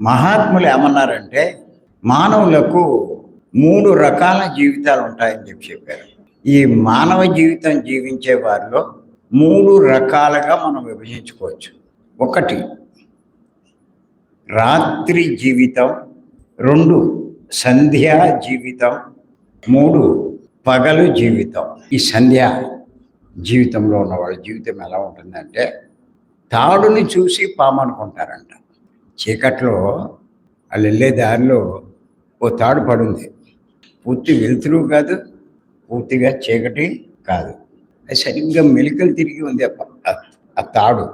మహాత్ములు ఏమన్నారంటే మానవులకు మూడు రకాల జీవితాలు ఉంటాయని చెప్పి చెప్పారు. ఈ మానవ జీవితం జీవించే వారిలో మూడు రకాలుగా మనం విభజించుకోవచ్చు. ఒకటి రాత్రి జీవితం. రెండు సంధ్యా జీవితం. మూడు పగలు జీవితం. ఈ సంధ్య జీవితంలో ఉన్న వాళ్ళ జీవితం ఎలా ఉంటుందంటే తాడుని చూసి పాము అనుకుంటారంట. చీకట్లో వాళ్ళు వెళ్ళే దారిలో ఓ తాడు పడుంది. పూర్తి వెలుతురు కాదు పూర్తిగా చీకటి కాదు. అది సరిగ్గా మెలికలు తిరిగి ఉంది ఆ తాడు.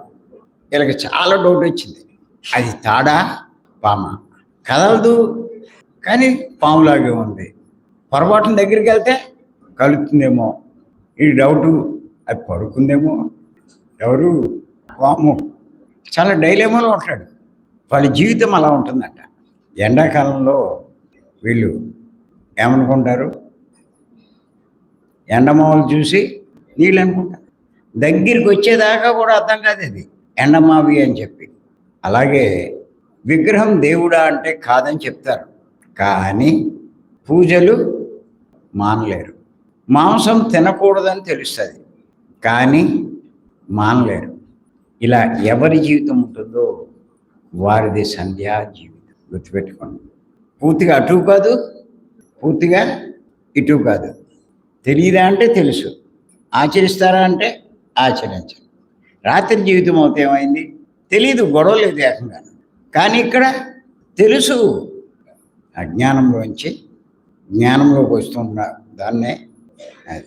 వీళ్ళకి చాలా డౌట్ వచ్చింది. అది తాడా పామ? కదలదు కానీ పాములాగే ఉంది. పొరపాటున దగ్గరికి వెళ్తే కలుతుందేమో. ఈ డౌటు అది పడుకుందేమో. ఎవరు? పాము చాలా డైలేమోలో ఉంటాడు. వాళ్ళ జీవితం అలా ఉంటుందంట. ఎండాకాలంలో వీళ్ళు ఏమనుకుంటారు? ఎండమావులు చూసి నీళ్ళు అనుకుంటారు. దగ్గరికి వచ్చేదాకా కూడా అర్థం కాదు అది. ఎండమావి అని చెప్పి. అలాగే విగ్రహం దేవుడా అంటే కాదని చెప్తారు. కానీ పూజలు మానలేరు. మాంసం తినకూడదని తెలుస్తుంది. కానీ మానలేరు. ఇలా ఎవరి జీవితం ఉంటుందో వారిది సంధ్యా జీవితం. గుర్తుపెట్టుకోండి. పూర్తిగా అటు కాదు పూర్తిగా ఇటు కాదు. తెలియదా అంటే తెలుసు. ఆచరిస్తారా అంటే ఆచరించరు. రాత్రి జీవితం అవుతే ఏమైంది? తెలియదు గొడవ లేదు ఏకంగా కానీ ఇక్కడ తెలుసు. అజ్ఞానంలోంచి జ్ఞానంలోకి వస్తున్న దాన్నే అది.